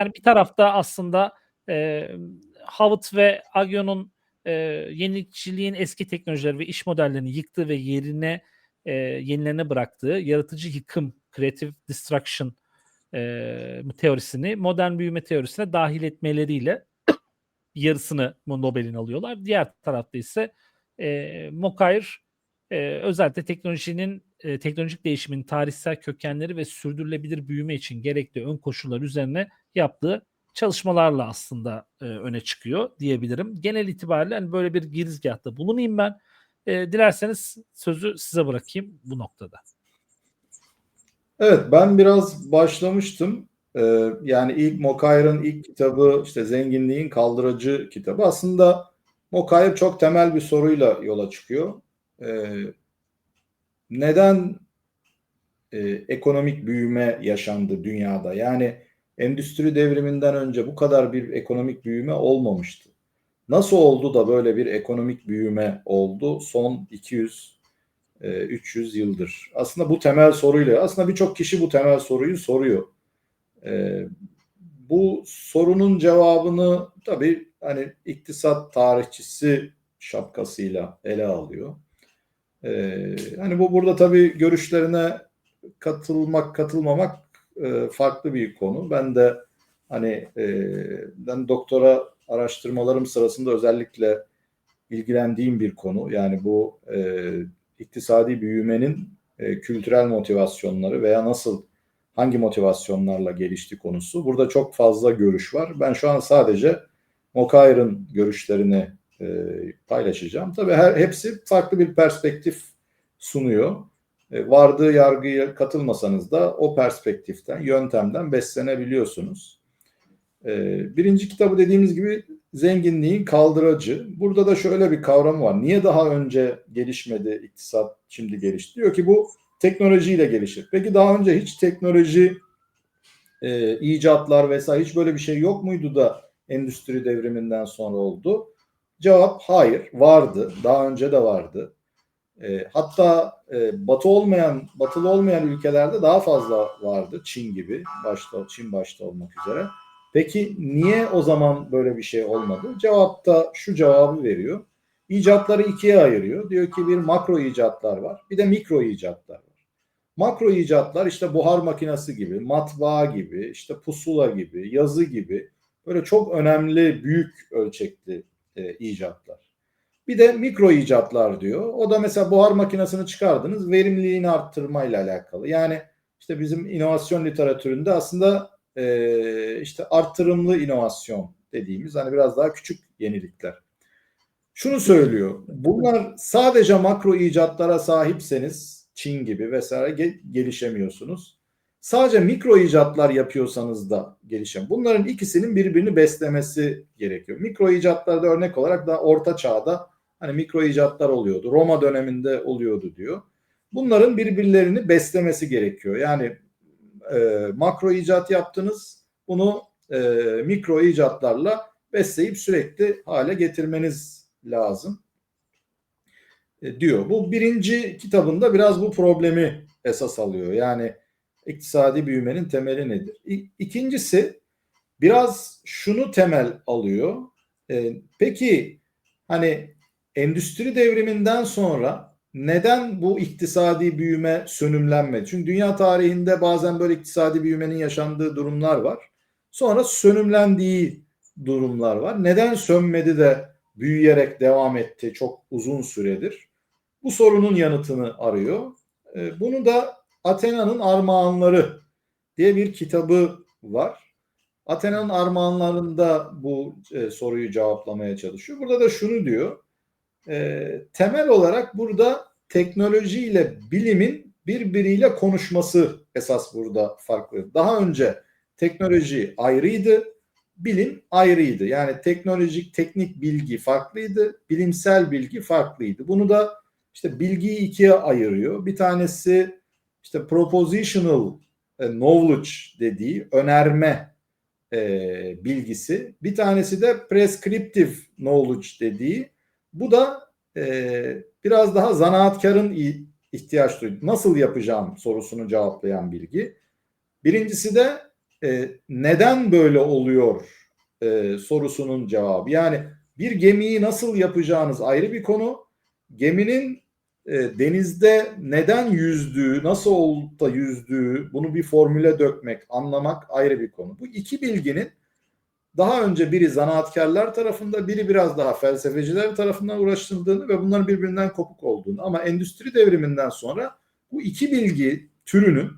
Yani bir tarafta aslında e, Havut ve Agio'nun e, yenilikçiliğin eski teknolojileri ve iş modellerini yıktığı ve yerine e, yenilerine bıraktığı yaratıcı yıkım, creative destruction e, teorisini modern büyüme teorisine dahil etmeleriyle yarısını Nobel'in alıyorlar. Diğer tarafta ise e, Mokair e, özellikle teknolojinin e, teknolojik değişimin tarihsel kökenleri ve sürdürülebilir büyüme için gerekli ön koşullar üzerine yaptığı çalışmalarla aslında e, öne çıkıyor diyebilirim. Genel itibariyle hani böyle bir girizgahta bulunayım ben. E, dilerseniz sözü size bırakayım bu noktada. Evet ben biraz başlamıştım. Ee, yani ilk Mokayr'ın ilk kitabı işte zenginliğin kaldırıcı kitabı. Aslında Mokayr çok temel bir soruyla yola çıkıyor. Ee, neden e, ekonomik büyüme yaşandı dünyada? Yani endüstri devriminden önce bu kadar bir ekonomik büyüme olmamıştı. Nasıl oldu da böyle bir ekonomik büyüme oldu son 200 300 e, yıldır? Aslında bu temel soruyla aslında birçok kişi bu temel soruyu soruyor. E, bu sorunun cevabını tabii hani iktisat tarihçisi şapkasıyla ele alıyor. E, hani bu burada tabii görüşlerine katılmak katılmamak e, farklı bir konu. Ben de hani e, ben doktora araştırmalarım sırasında özellikle ilgilendiğim bir konu. Yani bu e, iktisadi büyümenin e, kültürel motivasyonları veya nasıl hangi motivasyonlarla gelişti konusu. Burada çok fazla görüş var. Ben şu an sadece Mokayr'ın görüşlerini e, paylaşacağım. Tabii her hepsi farklı bir perspektif sunuyor. E, vardığı yargıya katılmasanız da o perspektiften, yöntemden beslenebiliyorsunuz. E, birinci kitabı dediğimiz gibi zenginliğin kaldıracı. Burada da şöyle bir kavram var. Niye daha önce gelişmedi iktisat şimdi gelişti? Diyor ki bu teknolojiyle gelişir. Peki daha önce hiç teknoloji e, icatlar vesaire hiç böyle bir şey yok muydu da endüstri devriminden sonra oldu? Cevap hayır vardı. Daha önce de vardı. E, hatta e, batı olmayan, batılı olmayan ülkelerde daha fazla vardı. Çin gibi başta Çin başta olmak üzere. Peki niye o zaman böyle bir şey olmadı? Cevapta şu cevabı veriyor. İcatları ikiye ayırıyor. Diyor ki bir makro icatlar var, bir de mikro icatlar var. Makro icatlar işte buhar makinesi gibi, matbaa gibi, işte pusula gibi, yazı gibi böyle çok önemli büyük ölçekli e, icatlar. Bir de mikro icatlar diyor. O da mesela buhar makinesini çıkardınız verimliliğini arttırmayla alakalı. Yani işte bizim inovasyon literatüründe aslında e, işte artırımlı inovasyon dediğimiz hani biraz daha küçük yenilikler. Şunu söylüyor. Bunlar sadece makro icatlara sahipseniz Çin gibi vesaire gelişemiyorsunuz. Sadece mikro icatlar yapıyorsanız da gelişem. Bunların ikisinin birbirini beslemesi gerekiyor. Mikro icatlarda örnek olarak da orta çağda hani mikro icatlar oluyordu. Roma döneminde oluyordu diyor. Bunların birbirlerini beslemesi gerekiyor. Yani e, makro icat yaptınız. Bunu e, mikro icatlarla besleyip sürekli hale getirmeniz lazım e, diyor. Bu birinci kitabında biraz bu problemi esas alıyor. Yani iktisadi büyümenin temeli nedir? İkincisi biraz şunu temel alıyor. E, peki hani endüstri devriminden sonra neden bu iktisadi büyüme sönümlenmedi? Çünkü dünya tarihinde bazen böyle iktisadi büyümenin yaşandığı durumlar var. Sonra sönümlendiği durumlar var. Neden sönmedi de büyüyerek devam etti çok uzun süredir? Bu sorunun yanıtını arıyor. Ee, bunu da Athena'nın Armağanları diye bir kitabı var. Athena'nın armağanlarında bu e, soruyu cevaplamaya çalışıyor. Burada da şunu diyor e, temel olarak burada teknoloji ile bilimin birbiriyle konuşması esas burada farklı. Daha önce teknoloji ayrıydı, bilim ayrıydı. Yani teknolojik teknik bilgi farklıydı, bilimsel bilgi farklıydı. Bunu da işte bilgiyi ikiye ayırıyor. Bir tanesi işte propositional e, knowledge dediği önerme e, bilgisi. Bir tanesi de prescriptive knowledge dediği bu da e, biraz daha zanaatkarın ihtiyaç duyduğu nasıl yapacağım sorusunu cevaplayan bilgi. Birincisi de e, neden böyle oluyor e, sorusunun cevabı. Yani bir gemiyi nasıl yapacağınız ayrı bir konu. Geminin e, denizde neden yüzdüğü, nasıl olup da yüzdüğü, bunu bir formüle dökmek, anlamak ayrı bir konu. Bu iki bilginin daha önce biri zanaatkarlar tarafında, biri biraz daha felsefeciler tarafından uğraşıldığını ve bunların birbirinden kopuk olduğunu ama endüstri devriminden sonra bu iki bilgi türünün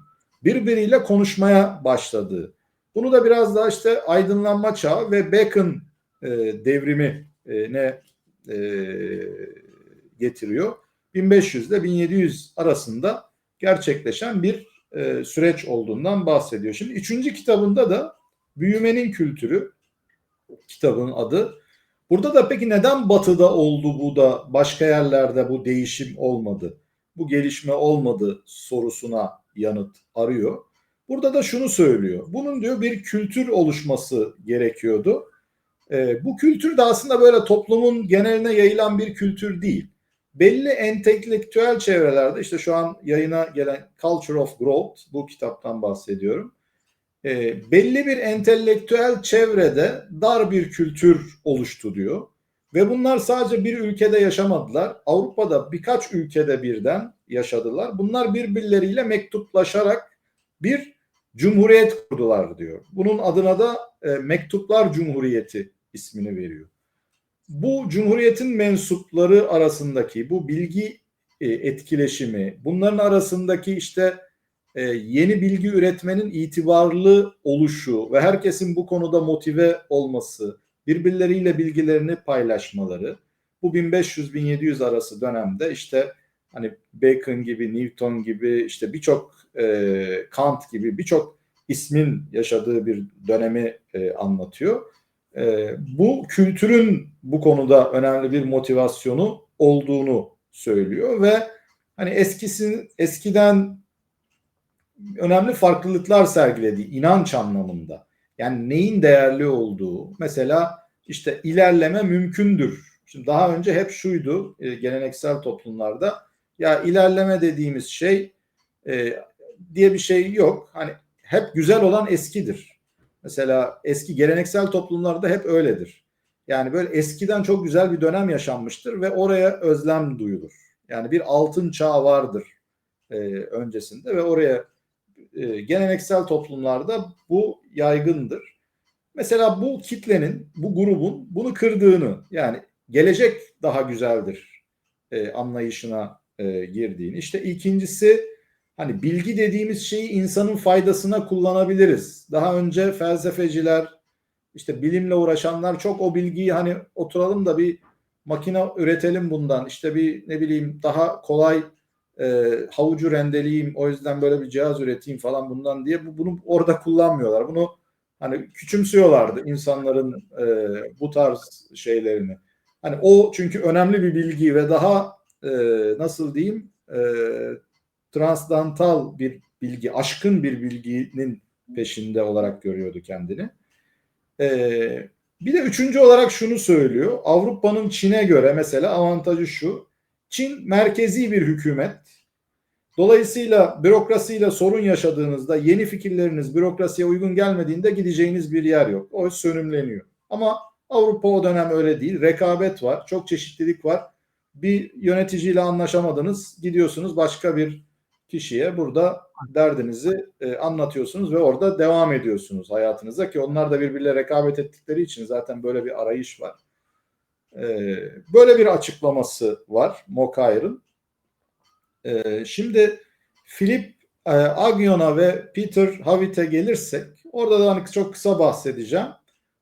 birbiriyle konuşmaya başladığı. Bunu da biraz daha işte aydınlanma çağı ve Bacon e, devrimi e, ne e, getiriyor. 1500 ile 1700 arasında gerçekleşen bir e, süreç olduğundan bahsediyor. Şimdi üçüncü kitabında da Büyümenin Kültürü kitabın adı. Burada da peki neden batıda oldu bu da başka yerlerde bu değişim olmadı? Bu gelişme olmadı sorusuna yanıt arıyor. Burada da şunu söylüyor. Bunun diyor bir kültür oluşması gerekiyordu. E, bu kültür de aslında böyle toplumun geneline yayılan bir kültür değil. Belli entelektüel çevrelerde işte şu an yayına gelen Culture of Growth bu kitaptan bahsediyorum. E, belli bir entelektüel çevrede dar bir kültür oluştu diyor. Ve bunlar sadece bir ülkede yaşamadılar. Avrupa'da birkaç ülkede birden yaşadılar. Bunlar birbirleriyle mektuplaşarak bir cumhuriyet kurdular diyor. Bunun adına da e, Mektuplar Cumhuriyeti ismini veriyor. Bu cumhuriyetin mensupları arasındaki bu bilgi e, etkileşimi, bunların arasındaki işte e, yeni bilgi üretmenin itibarlı oluşu ve herkesin bu konuda motive olması, birbirleriyle bilgilerini paylaşmaları bu 1500-1700 arası dönemde işte hani Bacon gibi, Newton gibi işte birçok e, Kant gibi birçok ismin yaşadığı bir dönemi anlatıyor. E, bu kültürün bu konuda önemli bir motivasyonu olduğunu söylüyor ve hani eskisin eskiden önemli farklılıklar sergilediği inanç anlamında. Yani neyin değerli olduğu mesela işte ilerleme mümkündür. Şimdi daha önce hep şuydu e, geleneksel toplumlarda ya ilerleme dediğimiz şey e, diye bir şey yok. Hani hep güzel olan eskidir. Mesela eski geleneksel toplumlarda hep öyledir. Yani böyle eskiden çok güzel bir dönem yaşanmıştır ve oraya özlem duyulur. Yani bir altın çağ vardır e, öncesinde ve oraya e, geleneksel toplumlarda bu yaygındır. Mesela bu kitlenin, bu grubun bunu kırdığını yani gelecek daha güzeldir e, anlayışına e, girdiğini. İşte ikincisi hani bilgi dediğimiz şeyi insanın faydasına kullanabiliriz. Daha önce felsefeciler, işte bilimle uğraşanlar çok o bilgiyi hani oturalım da bir makine üretelim bundan. İşte bir ne bileyim daha kolay e, havucu rendeleyeyim o yüzden böyle bir cihaz üreteyim falan bundan diye bu, bunu orada kullanmıyorlar. Bunu hani küçümsüyorlardı insanların e, bu tarz şeylerini. Hani o çünkü önemli bir bilgi ve daha e, nasıl diyeyim e, transdantal bir bilgi, aşkın bir bilginin peşinde olarak görüyordu kendini. E, bir de üçüncü olarak şunu söylüyor. Avrupa'nın Çin'e göre mesela avantajı şu. Çin merkezi bir hükümet. Dolayısıyla bürokrasiyle sorun yaşadığınızda yeni fikirleriniz bürokrasiye uygun gelmediğinde gideceğiniz bir yer yok. O sönümleniyor. Ama Avrupa o dönem öyle değil. Rekabet var, çok çeşitlilik var. Bir yöneticiyle anlaşamadınız, gidiyorsunuz başka bir kişiye burada derdinizi e, anlatıyorsunuz ve orada devam ediyorsunuz hayatınıza ki onlar da birbirle rekabet ettikleri için zaten böyle bir arayış var. E, böyle bir açıklaması var Mokayr'ın. E, şimdi Philip e, Agnon'a ve Peter Havit'e gelirsek orada da hani çok kısa bahsedeceğim.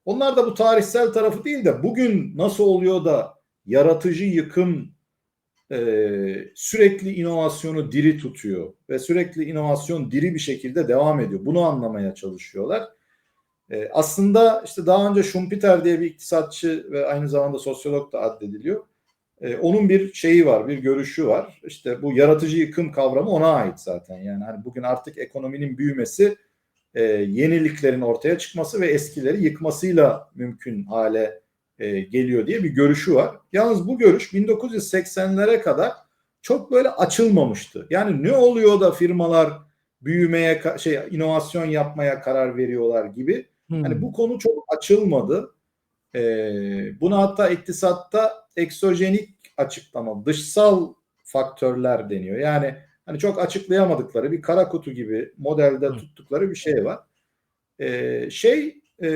Onlar da bu tarihsel tarafı değil de bugün nasıl oluyor da yaratıcı yıkım e, sürekli inovasyonu diri tutuyor ve sürekli inovasyon diri bir şekilde devam ediyor. Bunu anlamaya çalışıyorlar. E, aslında işte daha önce Schumpeter diye bir iktisatçı ve aynı zamanda sosyolog da addediliyor. E, onun bir şeyi var, bir görüşü var. İşte bu yaratıcı yıkım kavramı ona ait zaten. Yani hani bugün artık ekonominin büyümesi e, yeniliklerin ortaya çıkması ve eskileri yıkmasıyla mümkün hale e, geliyor diye bir görüşü var. Yalnız bu görüş 1980'lere kadar çok böyle açılmamıştı. Yani ne oluyor da firmalar büyümeye şey inovasyon yapmaya karar veriyorlar gibi. Hmm. Hani bu konu çok açılmadı. Ee, buna hatta iktisatta eksojenik açıklama, dışsal faktörler deniyor. Yani hani çok açıklayamadıkları bir kara kutu gibi modelde Hı. tuttukları bir şey var. Ee, şey e,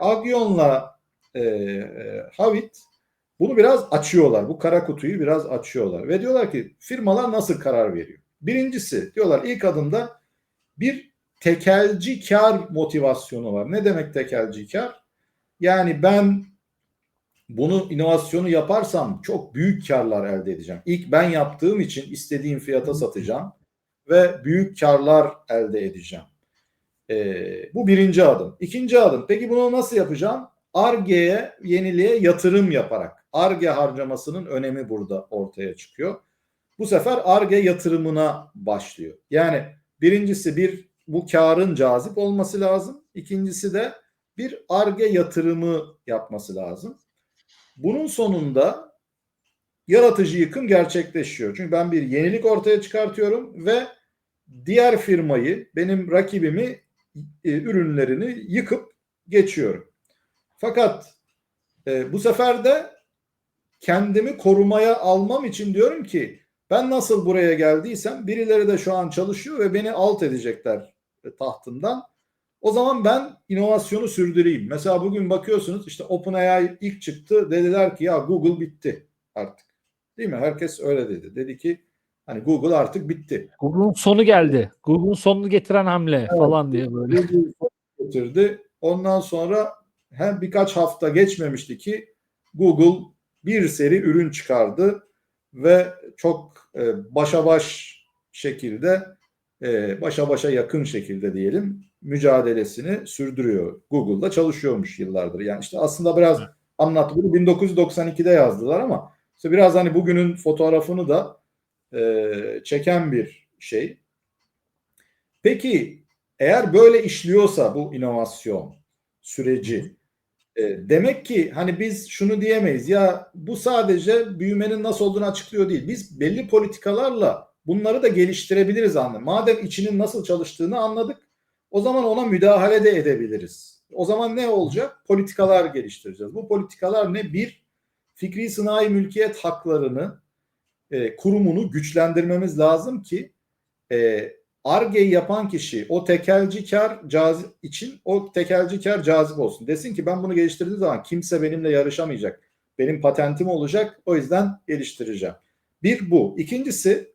Agyon'la e, e, Havit bunu biraz açıyorlar. Bu kara kutuyu biraz açıyorlar. Ve diyorlar ki firmalar nasıl karar veriyor? Birincisi diyorlar ilk adımda bir tekelci kar motivasyonu var. Ne demek tekelci kar? Yani ben bunu inovasyonu yaparsam çok büyük karlar elde edeceğim. İlk ben yaptığım için istediğim fiyata satacağım ve büyük karlar elde edeceğim. Ee, bu birinci adım. İkinci adım. Peki bunu nasıl yapacağım? Arge'ye, yeniliğe yatırım yaparak. Arge harcamasının önemi burada ortaya çıkıyor. Bu sefer Arge yatırımına başlıyor. Yani birincisi bir bu karın cazip olması lazım. İkincisi de bir Arge yatırımı yapması lazım. Bunun sonunda yaratıcı yıkım gerçekleşiyor. Çünkü ben bir yenilik ortaya çıkartıyorum ve diğer firmayı, benim rakibimi e, ürünlerini yıkıp geçiyorum. Fakat e, bu sefer de kendimi korumaya almam için diyorum ki ben nasıl buraya geldiysem birileri de şu an çalışıyor ve beni alt edecekler e, tahtından. O zaman ben inovasyonu sürdüreyim. Mesela bugün bakıyorsunuz işte OpenAI ilk çıktı dediler ki ya Google bitti artık. Değil mi? Herkes öyle dedi. Dedi ki hani Google artık bitti. Google'un sonu geldi. Google'un sonunu getiren hamle falan diye böyle. Google getirdi. Ondan sonra hem birkaç hafta geçmemişti ki Google bir seri ürün çıkardı ve çok e, başa baş şekilde e, başa başa yakın şekilde diyelim mücadelesini sürdürüyor. Google'da çalışıyormuş yıllardır. Yani işte aslında biraz anlat bunu 1992'de yazdılar ama işte biraz hani bugünün fotoğrafını da e, çeken bir şey. Peki eğer böyle işliyorsa bu inovasyon süreci e, demek ki hani biz şunu diyemeyiz ya bu sadece büyümenin nasıl olduğunu açıklıyor değil. Biz belli politikalarla bunları da geliştirebiliriz anlamı. Madem içinin nasıl çalıştığını anladık o zaman ona müdahale de edebiliriz. O zaman ne olacak? Politikalar geliştireceğiz. Bu politikalar ne? Bir, fikri sınai mülkiyet haklarını e, kurumunu güçlendirmemiz lazım ki e, Arge'yi yapan kişi o tekelci kar cazip için o tekelci kar cazip olsun. Desin ki ben bunu geliştirdiğim zaman kimse benimle yarışamayacak. Benim patentim olacak. O yüzden geliştireceğim. Bir bu. İkincisi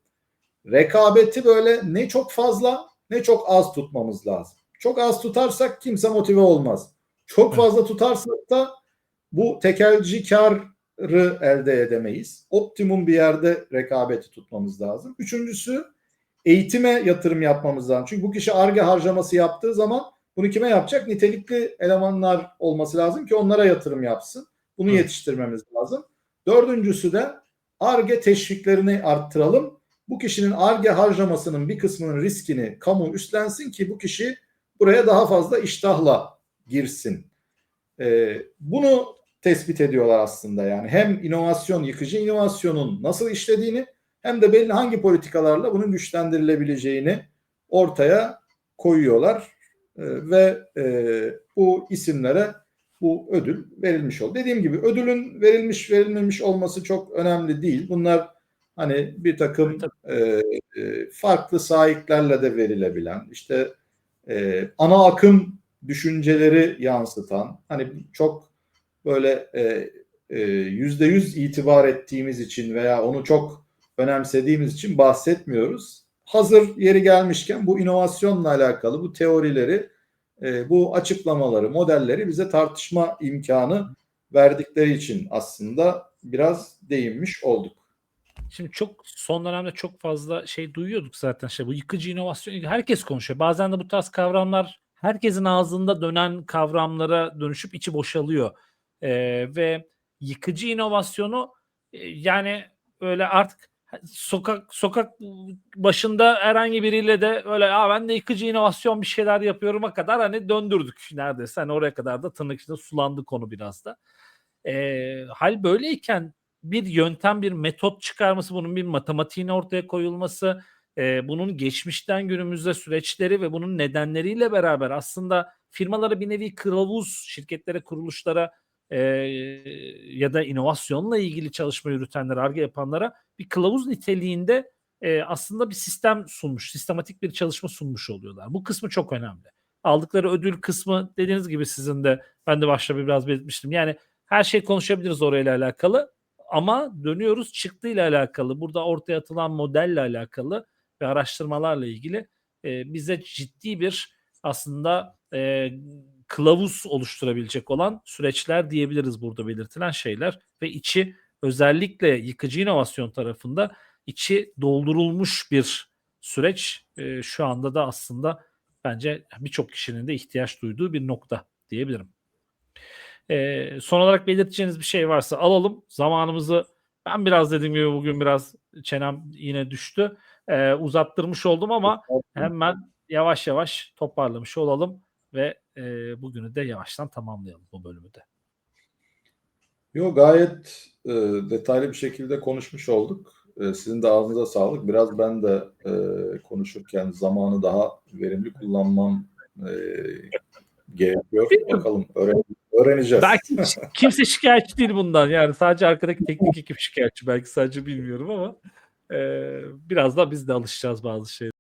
rekabeti böyle ne çok fazla ne çok az tutmamız lazım. Çok az tutarsak kimse motive olmaz. Çok fazla tutarsak da bu tekelci karı elde edemeyiz. Optimum bir yerde rekabeti tutmamız lazım. Üçüncüsü eğitime yatırım yapmamız lazım. Çünkü bu kişi ARGE harcaması yaptığı zaman bunu kime yapacak? Nitelikli elemanlar olması lazım ki onlara yatırım yapsın. Bunu Evet. yetiştirmemiz lazım. Dördüncüsü de ARGE teşviklerini arttıralım. Bu kişinin ARGE harcamasının bir kısmının riskini kamu üstlensin ki bu kişi buraya daha fazla iştahla girsin. Ee, bunu tespit ediyorlar aslında yani. Hem inovasyon, yıkıcı inovasyonun nasıl işlediğini hem de belli hangi politikalarla bunun güçlendirilebileceğini ortaya koyuyorlar Ee, ve e, bu isimlere bu ödül verilmiş oldu. Dediğim gibi ödülün verilmiş verilmemiş olması çok önemli değil. Bunlar hani bir takım e, e, farklı sahiplerle de verilebilen işte e, ana akım düşünceleri yansıtan hani çok böyle e, e, yüzde yüz itibar ettiğimiz için veya onu çok önemsediğimiz için bahsetmiyoruz. Hazır yeri gelmişken bu inovasyonla alakalı bu teorileri, e, bu açıklamaları, modelleri bize tartışma imkanı verdikleri için aslında biraz değinmiş olduk. Şimdi çok son dönemde çok fazla şey duyuyorduk zaten şey bu yıkıcı inovasyon herkes konuşuyor. Bazen de bu tarz kavramlar herkesin ağzında dönen kavramlara dönüşüp içi boşalıyor. Ee, ve yıkıcı inovasyonu e, yani öyle artık sokak sokak başında herhangi biriyle de öyle ya ben de yıkıcı inovasyon bir şeyler yapıyorum'a kadar hani döndürdük neredeyse. Hani oraya kadar da tırnak içinde sulandı konu biraz da. Ee, hal böyleyken bir yöntem, bir metot çıkarması, bunun bir matematiğine ortaya koyulması, e, bunun geçmişten günümüze süreçleri ve bunun nedenleriyle beraber aslında firmalara bir nevi kılavuz, şirketlere, kuruluşlara e, ya da inovasyonla ilgili çalışma yürütenlere, ARGE yapanlara bir kılavuz niteliğinde e, aslında bir sistem sunmuş, sistematik bir çalışma sunmuş oluyorlar. Bu kısmı çok önemli. Aldıkları ödül kısmı dediğiniz gibi sizin de ben de başta biraz belirtmiştim. Yani her şey konuşabiliriz orayla alakalı ama dönüyoruz çıktıyla alakalı, burada ortaya atılan modelle alakalı ve araştırmalarla ilgili e, bize ciddi bir aslında e, kılavuz oluşturabilecek olan süreçler diyebiliriz burada belirtilen şeyler ve içi özellikle yıkıcı inovasyon tarafında içi doldurulmuş bir süreç e, şu anda da aslında bence birçok kişinin de ihtiyaç duyduğu bir nokta diyebilirim. E, son olarak belirteceğiniz bir şey varsa alalım. Zamanımızı ben biraz dediğim gibi bugün biraz çenem yine düştü. E, uzattırmış oldum ama hemen yavaş yavaş toparlamış olalım ve e, bugünü de yavaştan tamamlayalım bu bölümü de. Yo gayet e, detaylı bir şekilde konuşmuş olduk. E, sizin de ağzınıza sağlık. Biraz ben de e, konuşurken zamanı daha verimli kullanmam e, gerekiyor. Bilmiyorum. Bakalım öğren- öğreneceğiz. Belki kimse şikayetçi değil bundan. Yani sadece arkadaki teknik ekip şikayetçi. Belki sadece bilmiyorum ama e, biraz da biz de alışacağız bazı şeylere.